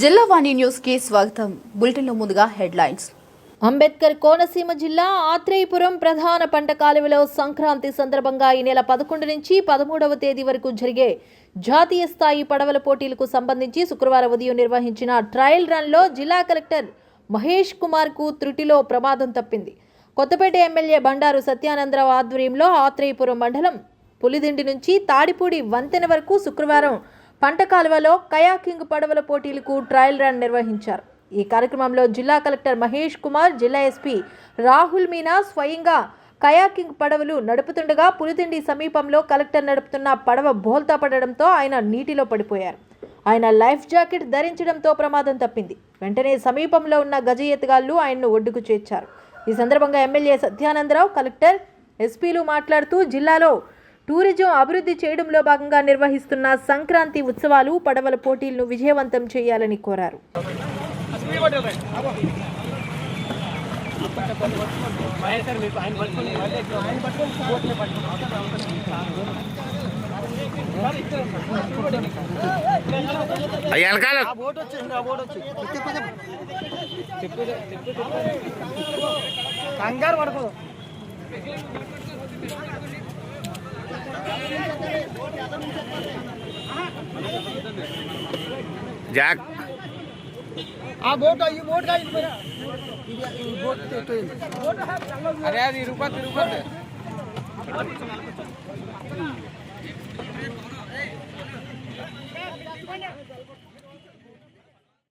జిల్లా వాణి న్యూస్కి స్వాగతం. బులెటిన్లో ముందుగా హెడ్లైన్స్. అంబేద్కర్ కోనసీమ జిల్లా ఆత్రేయపురం ప్రధాన పంట కాలువలో సంక్రాంతి సందర్భంగా ఈ నెల పదకొండు నుంచి పదమూడవ తేదీ వరకు జరిగే జాతీయ స్థాయి పడవల పోటీలకు సంబంధించి శుక్రవారం ఉదయం నిర్వహించిన ట్రయల్ రన్లో జిల్లా కలెక్టర్ మహేష్ కుమార్కు త్రుటిలో ప్రమాదం తప్పింది. కొత్తపేట ఎమ్మెల్యే బండారు సత్యానందరావు ఆధ్వర్యంలో ఆత్రేయపురం మండలం పులిదిండి నుంచి తాడిపూడి వంతెన వరకు శుక్రవారం పంట కాలువలో కయాకింగ్ పడవల పోటీలకు ట్రయల్ రన్ నిర్వహించారు. ఈ కార్యక్రమంలో జిల్లా కలెక్టర్ మహేష్ కుమార్ జిల్లా ఎస్పీ రాహుల్ మీనా స్వయంగా కయాకింగ్ పడవలు నడుపుతుండగా పులిదిండి సమీపంలో కలెక్టర్ నడుపుతున్న పడవ బోల్తా పడడంతో ఆయన నీటిలో పడిపోయారు. ఆయన లైఫ్ జాకెట్ ధరించడంతో ప్రమాదం తప్పింది. వెంటనే సమీపంలో ఉన్న గజ ఎత్తుగాళ్ళు ఆయన్ను ఒడ్డుకు చేర్చారు. ఈ సందర్భంగా ఎమ్మెల్యే సత్యానందరావు కలెక్టర్ ఎస్పీలు మాట్లాడుతూ జిల్లాలో టూరిజం అభివృద్ధి చేయడంలో భాగంగా నిర్వహిస్తున్న సంక్రాంతి ఉత్సవాలు పడవల పోటీలను విజయవంతం చేయాలని కోరారు. అయ్య వెనకాల. కంగారు పడుకో జాక్ ఆ బోట్ ఈ బోట్ కాదు ఈ బోట్ అరే అది ఇరుపతి ఇరుపతి